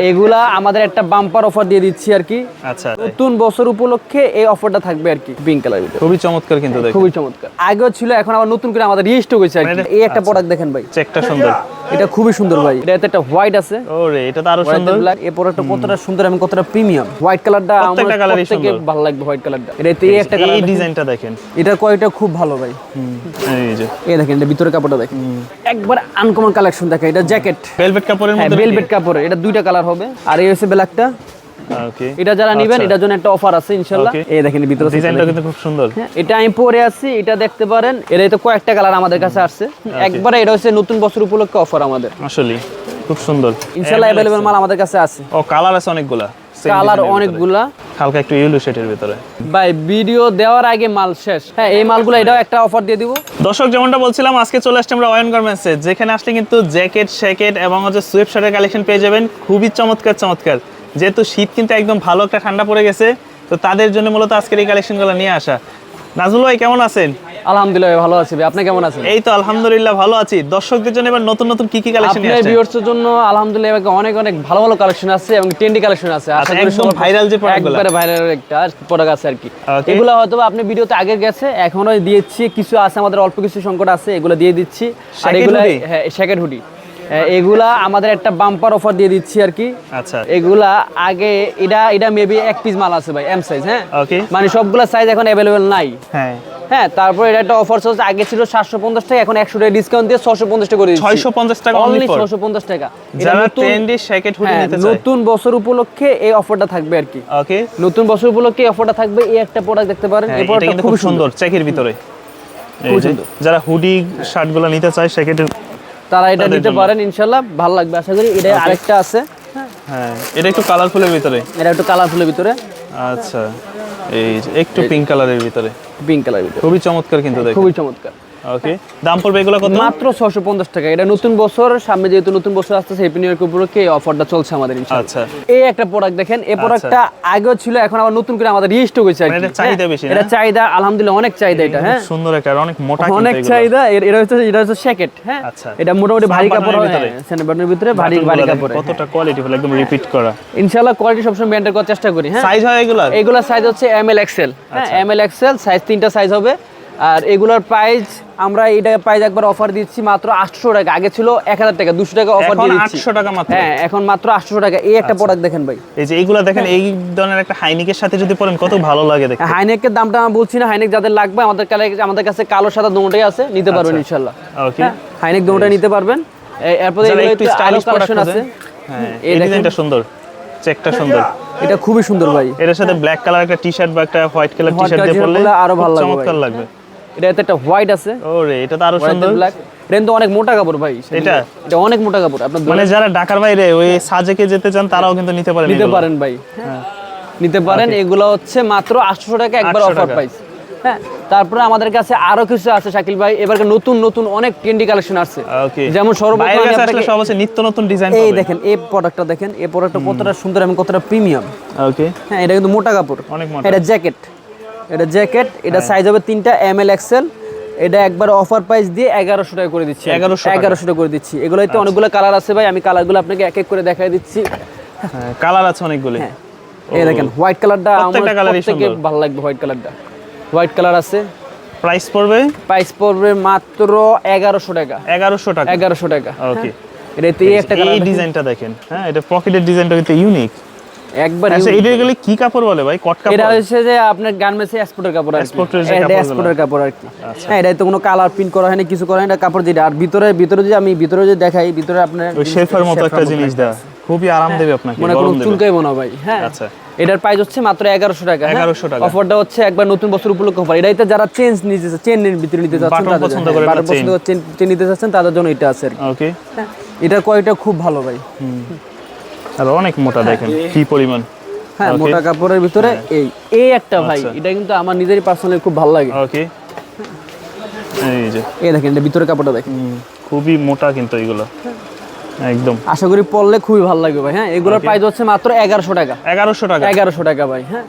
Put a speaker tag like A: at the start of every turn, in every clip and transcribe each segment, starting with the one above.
A: এগুলা আমাদের একটা বাম্পার অফার দিয়ে দিচ্ছি আর কি।
B: আচ্ছা।
A: নতুন বছর উপলক্ষে এই অফারটা থাকবে আর কি পিঙ্ক কালার
B: খুবই চমৎকার কিন্তু
A: খুবই চমৎকার। আগেও ছিল এখন আবার নতুন করে আমাদের রিস্টক হয়েছে আর কি।
B: মানে এটা-
A: এই একটা প্রোডাক্ট দেখেন ভাই।
B: চেকটা সুন্দর।
A: এটা খুবই সুন্দর ভাই। এটাতে একটা হোয়াইট আছে।
B: ওরে এটা তো আরও সুন্দর।
A: ব্ল্যাক এই প্রোডাক্টটা কতটা সুন্দর এবং কতটা প্রিমিয়াম হোয়াইট কালারটা আমার
B: প্রত্যেকটা colour-ই
A: প্রত্যেকে ভালো লাগবে হোয়াইট কালারটা এটাতে এই একটা কালার এই
B: ডিজাইনটা দেখেন।
A: এটা কোয়ালিটি খুব ভালো ভাই।
B: এই যে।
A: এই দেখেন এটা ভিতরে কাপড়টা দেখেন। একবার আনকমন কালেকশন দেখেন এটা জ্যাকেট
B: ভেলভেট কাপড়ের
A: হ্যাঁ
B: মধ্যে
A: ভেলভেট কাপড় এটা দুইটা কালার হবে। আর এই হচ্ছে ব্ল্যাকটা
B: ওকে
A: এটা যারা নেবেন এটার জন্য একটা অফার আছে ইনশাআল্লাহ এই দেখেন ভিতরে
B: ডিজাইনটা কিন্তু খুব সুন্দর।
A: হ্যাঁ, এটা আমি পরে আছি এটা দেখতে পারেন। এটাই তো কয়েকটা কালার আমাদের কাছে আসছে। একবারে এটা হচ্ছে নতুন বছর উপলক্ষে অফার আমাদের।
B: আসলে খুব সুন্দর।
A: ইনশাআল্লাহ अवेलेबल মাল আমাদের কাছে আছে।
B: ও কালার আছে অনেকগুলা।
A: কালার অনেকগুলা।
B: হালকা একটু ইয়েলো শেডের ভিতরে।
A: ভাই ভিডিও দেওয়ার আগে মাল শেষ। হ্যাঁ এই মালগুলো এটাও একটা অফার দিয়ে দিব।
B: দর্শক যেমনটা বলছিলাম আজকে চলে আসছি আমরা ওয়ান গার্মেন্টসে যেখানে আসলে কিন্তু জ্যাকেট শ্যাকেট এবং হচ্ছে সুয়েপ শার্টের কালেকশন পেয়ে যাবেন। খুবই চমৎকার চমৎকার। যেহেতু শীত কিন্তু একদম ভালো একটা ঠান্ডা পড়ে গেছে তো তাদের জন্য মূলত আজকের এই কালেকশনগুলো নিয়ে আসা। নাজুল ভাই কেমন আছেন?
A: আলহামদুলিল্লাহ ভালো আছি আপনি কেমন আছেন?
B: এই তো আলহামদুলিল্লাহ ভালো আছি। দর্শকদের জন্য এবার নতুন নতুন কি কি কালেকশন
A: ভিউয়ার্সের জন্য আলহামদুলিল্লাহ এবার অনেক অনেক ভালো ভালো কালেকশন আছে এবং ট্রেন্ডি কালেকশন আছে। আশা
B: আচ্ছা,
A: করি সবার-
B: viral যে
A: একবারে ভাইরাল একটা প্রোডাক্ট আছে আর কি। এগুলো হয়তো আপনি ভিডিওতে আগে গেছে এখনও দিয়েছি কিছু আছে আমাদের অল্প কিছু সংকট আছে এগুলো দিয়ে দিচ্ছি। আর এগুলো হ্যাঁ শ্যাকেট হুডি এগুলা আমাদের একটা বাম্পার অফার দিয়ে দিচ্ছি আর কি।
B: আচ্ছা।
A: এগুলা আগে এটা এটা মেবি এক পিস মাল আছে ভাই এম সাইজ হ্যাঁ? মানে সবগুলা সাইজ এখন অ্যাভেলেবেল নাই।
B: হ্যাঁ।
A: হ্যাঁ তারপর এটা একটা অফার চলছে আগে ছিল সাতশো পঞ্চাশ টাকা এখন একশো টাকা ডিসকাউন্ট দিয়ে ছশো পঞ্চাশ টাকা করে দিচ্ছি।
B: 650 টাকা
A: অনলি
B: for?
A: ছশো পঞ্চাশ টাকা। এটা
B: যারা ট্রেন্ডি শ্যাকেট হুডি
A: হ্যাঁ,
B: নিতে চায়।
A: নতুন বছর উপলক্ষে এই অফারটা থাকবে আর কি।
B: ওকে
A: নতুন বছর উপলক্ষে এই অফারটা থাকবে এই একটা প্রোডাক্ট দেখতে পারেন এই প্রোডাক্টটা খুব
B: সুন্দর চেকের ভিতরে। যারা হুডি শার্টগুলো নিতে চায় শ্যাকেটের
A: তারা এটা নিতে পারেন ইনশাল্লাহ ভালো লাগবে আশা করি। এটা আরেকটা আছে।
B: হ্যাঁ এটা একটু কালারফুলের ভিতরে।
A: এটা একটু কালারফুলের ভিতরে।
B: আচ্ছা এই একটু পিঙ্ক কালারের ভিতরে।
A: পিঙ্ক কালারের ভিতরে।
B: খুবই চমৎকার কিন্তু দেখো
A: খুবই চমৎকার।
B: ওকে দাম পড়বে এগুলো কত?
A: মাত্র ছশো পঞ্চাশ টাকা। এটা নতুন বছর সামনে যেহেতু নতুন বছর আসতেছে হ্যাপি নিউ ইয়ার উপলক্ষে এই অফারটা চলছে আমাদের ইনশাল্লাহ
B: আচ্ছা।
A: এই একটা প্রোডাক্ট দেখেন এই প্রোডাক্টটা আগেও ছিল এখন আবার নতুন করে আমাদের রিস্টক হয়েছে আর
B: মানে এটা চাহিদা
A: হ্যাঁ?
B: বেশি,
A: এটা চাহিদা আলহামদুলিল্লাহ অনেক চাহিদা এটা হ্যাঁ।
B: সুন্দর একটা অনেক মোটা
A: অনেক চাহিদা এটা হচ্ছে এটা হচ্ছে শ্যাকেট হ্যাঁ।
B: আচ্ছা।
A: এটা মোটামুটি ভারী কাপড় হয়
B: ভিতরে?
A: ভিতরে ভারী ভারী কাপড়
B: কতটা কোয়ালিটি ফুল একদম রিপিট করা।
A: ইনশাআল্লাহ কোয়ালিটি সবসময় মেনটেন করার চেষ্টা করি হ্যাঁ।
B: সাইজ হয় এগুলো
A: সাইজ হচ্ছে এম এল এক্সেল হ্যাঁ
B: আচ্ছা।
A: এম এল এক্সেল সাইজ তিনটা সাইজ হবে। আর এগুলোর প্রাইস আমরা এটা প্রাইস একবার অফার দিচ্ছি মাত্র আটশো টাকা। আগে ছিল এক হাজার টাকা দুশো টাকা অফার দিয়ে দিচ্ছি।
B: 800 টাকা মাত্র?
A: হ্যাঁ এখন মাত্র আটশো টাকা। এই একটা প্রোডাক্ট দেখেন ভাই।
B: এই যে এইগুলা দেখেন এই ধরনের একটা হাইনিকের সাথে যদি পরেন কত ভালো লাগে দেখতে।
A: হাইনেকের দামটা আমি বলছি না হাইনেক যাদের লাগবে আমাদের কালে- আমাদের কাছে কালো সাদা দুটোই আছে নিতে পারবেন ইনশাল্লাহ
B: ওকে
A: হাইনেক দুটোই নিতে পারবেন। এরপরে
B: একটু স্টাইলিশ
A: কালেকশন
B: প্রোডাক্ট
A: আছে।
B: হ্যাঁ
A: এই
B: ডিজাইনটা সুন্দর চেকটা সুন্দর।
A: এটা খুবই সুন্দর ভাই।
B: এটার সাথে ব্ল্যাক কালার একটা টি শার্ট বা একটা হোয়াইট কালার টি শার্ট দিয়ে পরলে
A: পরলে
B: আরও
A: ভালো লাগবে
B: চমৎকার লাগবে।
A: এটাতে একটা হোয়াইট আছে।
B: ওরে এটা তো
A: আরও
B: সুন্দর।
A: ব্ল্যাক এটা কিন্তু অনেক মোটা কাপড় ভাই
B: এটা?
A: এটা অনেক মোটা কাপড়। আপনার
B: মানে যারা ঢাকার বাইরে ওই সাজেকে যেতে চান তারাও কিন্তু নিতে পারেন
A: নিতে পারেন ভাই হ্যাঁ। নিতে পারেন এগুলো হচ্ছে মাত্র আটশো টাকা একবার
B: 800
A: অফার। প্রাইস হ্যাঁ তারপরে আমাদের কাছে আরও কিছু আছে শাকিল ভাই। এবার নতুন নতুন অনেক ট্রেন্ডি কালেকশন আছে যেমন সর্বপ্রথম
B: নিত্য নতুন ডিজাইন
A: এই দেখেন এই প্রোডাক্টটা দেখেন এই প্রোডাক্টটা কতটা সুন্দর এবং কতটা প্রিমিয়াম
B: ওকে
A: হ্যাঁ এটা কিন্তু মোটা কাপড়।
B: অনেক মোটা।
A: এটা জ্যাকেট এটা জ্যাকেট এটা সাইজ হবে তিনটা এম এল এক্সেল এটা একবার অফার প্রাইস দিয়ে এগারোশো টাকা করে দিচ্ছি।
B: 1100 টাকা।
A: এগারোশো টাকা করে দিচ্ছি। এগুলোতে অনেকগুলো কালার আছে ভাই আমি কালারগুলো আপনাকে এক এক করে দেখাই দিচ্ছি।
B: হ্যাঁ কালার আছে অনেকগুলি
A: হ্যাঁ। এই দেখেন হোয়াইট কালারটা আমার
B: colour-ই
A: ভালো লাগবে হোয়াইট কালারটা হোয়াইট কালার আছে।
B: প্রাইস পড়বে?
A: প্রাইস পড়বে মাত্র এগারোশো টাকা।
B: এগারোশো টাকা?
A: এগারোশো টাকা।
B: ওকে
A: এটাতে এই একটা
B: এই
A: কালার
B: ডিজাইনটা দেখেন। হ্যাঁ এটা পকেটের ডিজাইনটা কিন্তু ইউনিক
A: একবার
B: আচ্ছা এটা গেলে কি কাপড় বলে ভাই? কট
A: এটা হচ্ছে যে আপনার গার্মেন্টসে এক্সপোর্টের কাপড় আর এটা এক্সপোর্টের কাপড় আর কি। হ্যাঁ এটা তো কোনো কালার প্রিন্ট করা হয়নি কিছু করা হয়নি এটা কাপড় যেটা। আর ভিতরে ভিতরে যে আমি ভিতরে যে দেখাই ভিতরে আপনার
B: ওই শেফের মতো একটা জিনিস খুবই আরাম দেবে আপনাকে
A: মনে
B: দেবে।
A: চুলকাইবো ভাই হ্যাঁ।
B: আচ্ছা।
A: এটার প্রাইস হচ্ছে মাত্র এগারোশো টাকা।
B: 1100 টাকা।
A: অফারটা হচ্ছে একবার নতুন বছর উপলক্ষে অফার এটাইতে যারা চেঞ্জ নিতে চেন ভিতরে নিতে চাচ্ছেন তাদের
B: পছন্দ করে
A: হ্যাঁ, চেন চেন নিতে চাচ্ছেন তাদের জন্য এটা আছে আর কি।
B: ওকে
A: হ্যাঁ, এটার কোয়ালিটি খুব ভালো ভাই।
B: আর অনেক মোটা দেখেন কি পরিমাণ?
A: হ্যাঁ মোটা কাপড়ের ভিতরে এই এই একটা ভাই
B: আচ্ছা।
A: এটা কিন্তু আমার নিজেরই পার্সোনালি খুব ভালো লাগে।
B: ওকে এই যে।
A: এই দেখেন এটা ভিতরে কাপড়টা দেখেন।
B: খুবই মোটা কিন্তু এগুলো। একদম।
A: আশা করি পড়লে খুবই ভালো লাগবে ভাই হ্যাঁ? এগুলোর প্রাইস হচ্ছে মাত্র এগারোশো টাকা।
B: এগারোশো টাকা।
A: এগারোশো টাকা ভাই হ্যাঁ?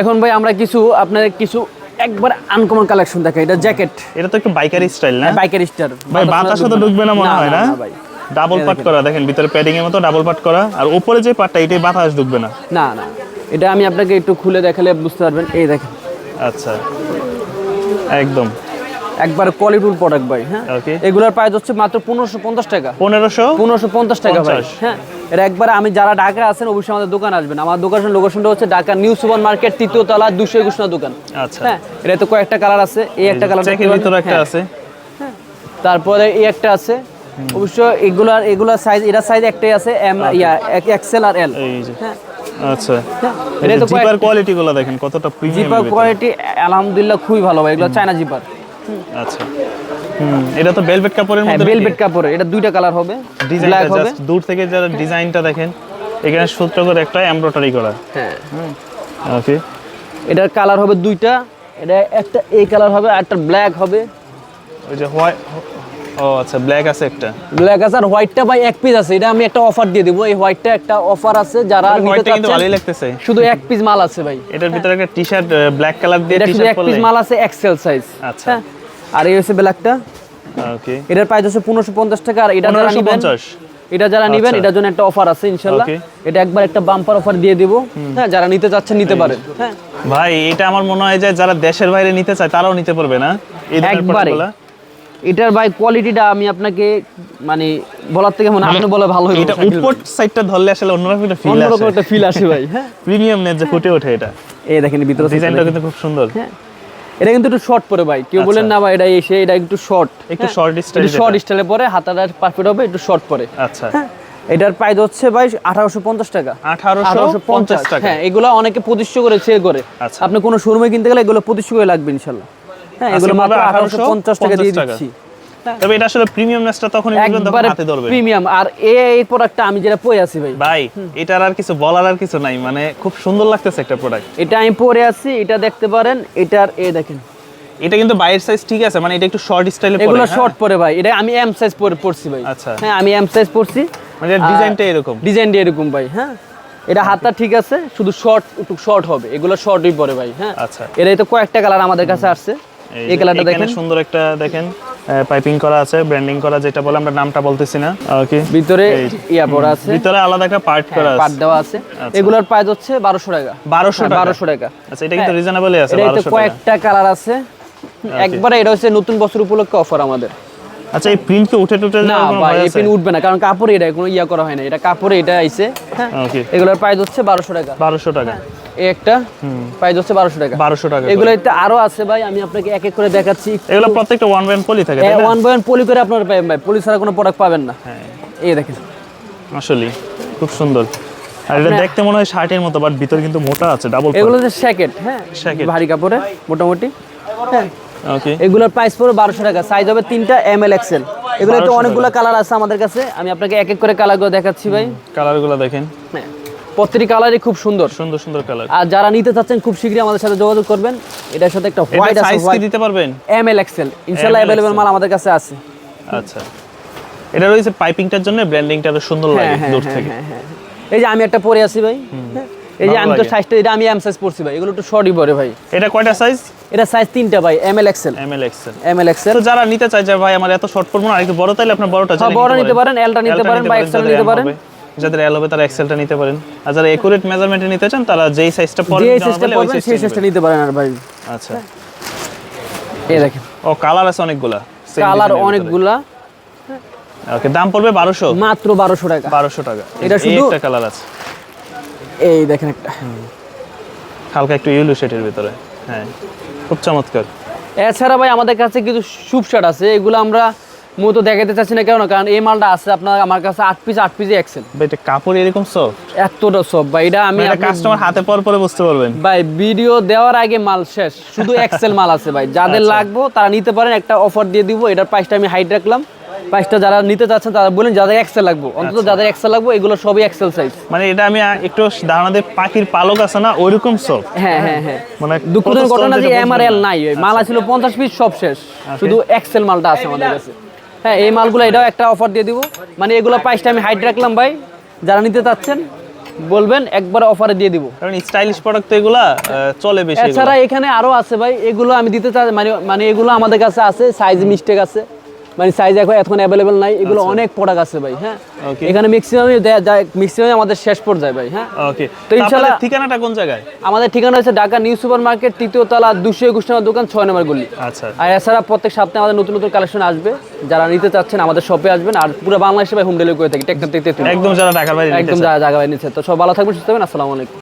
A: এখন ভাই আমরা কিছু আপনাদের কিছু একবার আনকমন কালেকশন দেখাই। এটা জ্যাকেট
B: এটা তো একটু বাইকারি স্টাইল না?
A: বাইকারি স্টাইল
B: ভাই, বাতাসও তো ঢুকবে না মনে হয়, না?
A: ভাই।
B: ডাবল পাট করা দেখেন ভিতরে প্যাডিং এর মতো ডাবল পাট করা। আর উপরে যে পাটটা এটাই বাতাস ঢুকবে না।
A: না না। এটা আমি আপনাকে একটু খুলে দেখালে বুঝতে পারবেন। এই দেখেন।
B: আচ্ছা। একদম।
A: একবার কোয়ালিটির প্রোডাক্ট ভাই হ্যাঁ. এগুলোর প্রাইস হচ্ছে মাত্র পনেরোশো পঞ্চাশ টাকা।
B: পনেরোশো
A: পনেরোশো পঞ্চাশ টাকা ভাই হ্যাঁ? এটা একবার আমি যারা ঢাকা আছেন অবশ্যই আমাদের দোকান আসবেন। আমার দোকানের লোকেশনটা হচ্ছে ঢাকা নিউ সুপার মার্কেট তৃতীয় তলা দুশো একুশ দোকান।
B: আচ্ছা।
A: হ্যাঁ? এটা তো কয়েকটা কালার আছে। এই একটা কালার
B: চেকের ভিতরে একটা আছে।
A: তারপরে এই একটা আছে। অবশ্য এগুলার এগুলার সাইজ এটা সাইজ একটাই আছে এম ইয়া এক্সেল আর এল হ্যাঁ।
B: আচ্ছা।
A: হ্যাঁ, এটা তো
B: জিপার কোয়ালিটি গুলো দেখেন কতটা প্রিমিয়াম
A: জিপার কোয়ালিটি আলহামদুলিল্লাহ খুবই ভালো ভাই এগুলো চায়না জিপার
B: আচ্ছা। হুম এটা তো ভেলভেট কাপড়ের
A: হ্যাঁ
B: মধ্যে
A: ভেলভেট কাপড়ে এটা দুইটা কালার হবে হবে।
B: জাস্ট দূর থেকে যারা ডিজাইনটা দেখেন এখানে সূত্র করে একটা এমব্রয়ডারি করা।
A: হ্যাঁ।
B: ওকে
A: এটার কালার হবে দুইটা এটা একটা এই কালার হবে আর একটা ব্ল্যাক হবে।
B: ওই যে হোয়াইট ও আচ্ছা ব্ল্যাক আছে একটা।
A: ব্ল্যাক আছে আর হোয়াইটটা ভাই এক পিস আছে এটা আমি একটা অফার দিয়ে দিব। এই হোয়াইটটা একটা অফার আছে যারা নিতে চাচ্ছেন
B: ভালোই লাগতেছে।
A: শুধু এক পিস মাল আছে ভাই।
B: এটার ভিতরে একটা টি শার্ট ব্ল্যাক কালার দিয়ে
A: এটা
B: টি
A: শুধু
B: শার্ট
A: এক পিস মাল আছে এক্সেল সাইজ
B: আচ্ছা।
A: আর এই হচ্ছে ব্ল্যাকটা
B: ওকে
A: এটার প্রাইস হচ্ছে পনেরোশো পঞ্চাশ টাকা আর এটা যারা নিবেন এটা যারা নিবেন
B: আচ্ছা।
A: এটার জন্য একটা অফার আছে ইনশাল্লাহ। এটা একবার একটা বাম্পার অফার দিয়ে দিব। হ্যাঁ যারা নিতে চাচ্ছেন নিতে পারেন। হ্যাঁ।
B: ভাই এটা আমার মনে হয় যে যারা দেশের বাইরে নিতে চায় তারাও নিতে পারবে না? এই ধরনের। প্রোডাক্টগুলা।
A: এটার ভাই কোয়ালিটিটা আমি আপনাকে মানে বলার থেকে মনে আপনি বলে ভালো হইব
B: এটা উপর সাইডটা ধরলে আসলে অন্যরকম একটা ফিল আসে।
A: অন্যরকম একটা ফিল আসে ভাই হ্যাঁ।
B: প্রিমিয়াম নেট যে ফুটে ওঠে এটা।
A: এই দেখেন ভিতরে
B: ডিজাইনটা কিন্তু খুব সুন্দর।
A: হ্যাঁ। এটা কিন্তু একটু শর্ট পরে ভাই কেউ বলেন না ভাই এটা এসে এটা একটু শর্ট
B: একটু style
A: একটু শর্ট স্টাইলে পরে হাতাটা পারফেক্ট হবে একটু শর্ট পরে।
B: আচ্ছা।
A: হ্যাঁ। এটার প্রাইস হচ্ছে ভাই আঠারোশো পঞ্চাশ টাকা।
B: আঠারোশো পঞ্চাশ টাকা।
A: হ্যাঁ এগুলো অনেকে পঁচিশশো করে সেল করে।
B: আচ্ছা।
A: আপনি কোনো শোরুমে কিনতে গেলে এগুলো পঁচিশশো করে লাগবে ইনশাল্লাহ। হ্যাঁ এগুলো
B: আজকে
A: মাত্র
B: পাবে
A: আঠারোশো পঞ্চাশ টাকা দিয়ে দিচ্ছি।
B: তবে এটা আসলে প্রিমিয়াম তখনই বুঝবেন তখন হাতে ধরবে।
A: প্রিমিয়াম আর এই প্রোডাক্টটা আমি যেটা পরে আছি ভাই।
B: ভাই এটার আর কিছু বলার আর কিছু নাই মানে খুব সুন্দর লাগতেছে একটা প্রোডাক্ট
A: এটা আমি পরে আছি এটা দেখতে পারেন এটার এ দেখেন।
B: এটা কিন্তু বাইরের সাইজ ঠিক আছে মানে এটা একটু শর্ট স্টাইলে
A: এগুলো শর্ট পরে ভাই এটা আমি এম সাইজ পরে পড়ছি ভাই।
B: আচ্ছা।
A: হ্যাঁ আমি এম সাইজ পড়ছি
B: মানে ডিজাইনটা এরকম।
A: ডিজাইনটা এরকম ভাই হ্যাঁ? এটা হাতটা ঠিক আছে শুধু শর্ট একটু শর্ট হবে এগুলো শর্টই পরে ভাই হ্যাঁ?
B: আচ্ছা।
A: এটাই তো কয়েকটা কালার আমাদের কাছে আসছে। এই কালারটা দেখেন।
B: সুন্দর একটা দেখেন পাইপিং করা আছে ব্র্যান্ডিং করা যেটা বলে আমরা নামটা বলতেছি না। ওকে
A: ভিতরে ইয়া পড়া আছে।
B: ভিতরে আলাদা একটা পার্ট করা
A: পাট
B: আছে
A: দেওয়া আছে। এগুলোর প্রাইস হচ্ছে বারোশো টাকা।
B: বারোশো টাকা?
A: বারোশো টাকা।
B: আচ্ছা এটা কিন্তু রিজনেবলই আছে
A: এটা কয়েকটা কালার আছে। একবারে এটা হচ্ছে নতুন বছর উপলক্ষে অফার আমাদের।
B: আচ্ছা এই প্রিন্ট কি উঠে টুটে
A: না ভাই এই? পেন উঠবে না কারণ কাপড়ে এটা কোনো ইয়া করা হয় না। এটা কাপড়ে এটা আইছে হ্যাঁ।
B: ওকে
A: এগুলোর প্রাইস হচ্ছে বারোশো টাকা।
B: বারোশো টাকা।
A: এই একটা প্রাইস হচ্ছে বারোশো টাকা।
B: বারোশো টাকা
A: এগুলো একটু আরও আছে ভাই আমি আপনাকে এক এক করে দেখাচ্ছি।
B: এগুলো প্রত্যেকটা ওয়ান ব্যান্ড পলি থাকে তাই
A: ওয়ান বয়ান পলি করে আপনারা পাবেন ভাই। পলি ছাড়া কোনো প্রোডাক্ট পাবেন না।
B: হ্যাঁ।
A: এই দেখেন।
B: আসলে খুব সুন্দর। আর এটা দেখতে মনে হয় শার্টের মতো বাট ভিতর কিন্তু মোটা আছে ডাবল
A: এগুলো হচ্ছে স্যাকেট হ্যাঁ। ভারী কাপড়ে মোটামুটি। হ্যাঁ।
B: ওকে
A: এগুলোর প্রাইস পড়বে বারোশো টাকা। সাইজ হবে তিনটা এম এল এক্সেল এগুলো তো অনেকগুলো কালার আছে আমাদের কাছে। আমি আপনাকে এক এক করে কালারগুলো দেখাচ্ছি ভাই।
B: কালারগুলো দেখেন।
A: হ্যাঁ। প্রত্যেকটি কালারই খুব সুন্দর।
B: সুন্দর সুন্দর কালার
A: আর যারা নিতে চাচ্ছেন খুব শীঘ্রই আমাদের সাথে যোগাযোগ করবেন। এটার সাথে একটা হোয়াইট আছে হোয়াইট
B: দিতে পারবেন?
A: M L XL
B: ML
A: available মাল আমাদের কাছে আছে।
B: আচ্ছা। এটা রয়েছে পাইপিংটার জন্য আরও সুন্দর লাগে
A: হ্যাঁ হ্যাঁ
B: দূর
A: হ্যাঁ
B: থেকে।
A: হ্যাঁ, হ্যাঁ। এই যে আমি একটা পরে আছি ভাই। হ্যাঁ। এই যে আমি তো। সাইজটা এটা আমি এম সাইজ পড়ছি ভাই। এগুলো একটু শর্টই পরে ভাই।
B: এটা কয়টা সাইজ
A: এটা সাইজ তিনটা ভাই M L XL
B: M L XL
A: M L XL
B: তো যারা নিতে চায় যে ভাই আমার এত শর্ট পড়ব না একটু বড় তাইলে আপনার বড়টা
A: হ্যাঁ, বড় নিতে পারেন, L টা নিতে পারেন বা নিতে পারেন।
B: যাদের হবে তারা এক্সেলটা নিতে পারেন। আর যারা একুরেট মেজারমেন্টে নিতে চান তারা যেই সাইজটা পরে
A: যে
B: নেওয়া
A: সাইজটা পড়বেন সেই সাইজটা নিতে পারেন আর ভাই।
B: আচ্ছা।
A: এই দেখেন।
B: ও কালার আছে অনেকগুলা।
A: কালার অনেকগুলা।
B: ওকে দাম পড়বে বারোশো।
A: মাত্র বারোশো টাকা।
B: বারোশো টাকা।
A: এটা শুধু-
B: একটা কালার আছে।
A: এই দেখেন একটা।
B: হালকা একটু ইউলো শেডের ভিতরে। হ্যাঁ খুব চমৎকার।
A: এছাড়া ভাই আমাদের কাছে কিছু সুপ শার্ট আছে। এগুলো আমরা মূলত দেখাতে চাচ্ছি না কেন? কারণ এই মালটা আছে আপনার আমার কাছে আট পিস আট পিসে এক্সেল
B: ভাই এটা কাপড় এরকম সফট
A: এতটা সব ভাই এটা আমি
B: কাস্টমার হাতে পর পরে বুঝতে পারবেন।
A: ভাই ভিডিও দেওয়ার আগে মাল শেষ। শুধু এক্সেল মাল আছে ভাই। যাদের
B: আচ্ছা।
A: লাগবে তারা নিতে পারেন একটা অফার দিয়ে দিব। এটার প্রাইসটা আমি হাইট রাখলাম। প্রাইসটা যারা নিতে চাচ্ছেন তারা বলেন যাদের এক্সেল লাগবে। অন্তত
B: আচ্ছা।
A: যাদের এক্সেল লাগবে এগুলো সবই এক্সেল সাইজ
B: মানে এটা আমি একটু ধারণা দিয়ে পাখির পালক আছে না ওইরকম সফট
A: হ্যাঁ হ্যাঁ হ্যাঁ।
B: মানে
A: দুঃখজনক ঘটনা যে
B: এটা
A: এম আর এল নাই মাল ছিল পঞ্চাশ পিস সব শেষ। শুধু এক্সেল মালটা আছে আমাদের কাছে। হ্যাঁ এই মালগুলো এটাও একটা অফার দিয়ে দিব। মানে এগুলো প্রাইসটা আমি হাইট রাখলাম ভাই। যারা নিতে চাচ্ছেন বলবেন একবার অফারে দিয়ে দিব।
B: কারণ স্টাইলিশ প্রোডাক্ট তো এগুলা চলে বেশি
A: এছাড়া এখানে আরও আছে ভাই এগুলো আমি দিতে চাই মানে মানে এগুলো আমাদের কাছে আছে সাইজ মিস্টেক আছে। মানে সাইজ এখন এখন অ্যাভেলেবেল নাই। এগুলো অনেক প্রোডাক্ট আছে ভাই হ্যাঁ. এখানে ম্যাক্সিমামই ম্যাক্সিমাম আমাদের শেষ পর্যায়ে ভাই হ্যাঁ?
B: ওকে
A: তো
B: ইনশাআল্লাহ ঠিকানাটা কোন জায়গায়?
A: আমাদের ঠিকানা হচ্ছে ঢাকা নিউ সুপার মার্কেট তৃতীয় তলা দুশো একুশ নম্বর দোকান ছয় নম্বর গলি।
B: আচ্ছা।
A: আর এছাড়া প্রত্যেক সপ্তাহে আমাদের নতুন নতুন কালেকশন আসবে। যারা নিতে চাচ্ছেন আমাদের শপে আসবেন। আর পুরো বাংলাদেশে ভাই হোম ডেলিভারি করে থাকি টেকনার থেকে
B: একদম যারা ঢাকার বাইরে
A: একদম
B: চায়।
A: জায়গা জায়গায় নিচ্ছে তো সব ভালো থাকবেন সুস্থ থাকবেন আসসালামু আলাইকুম।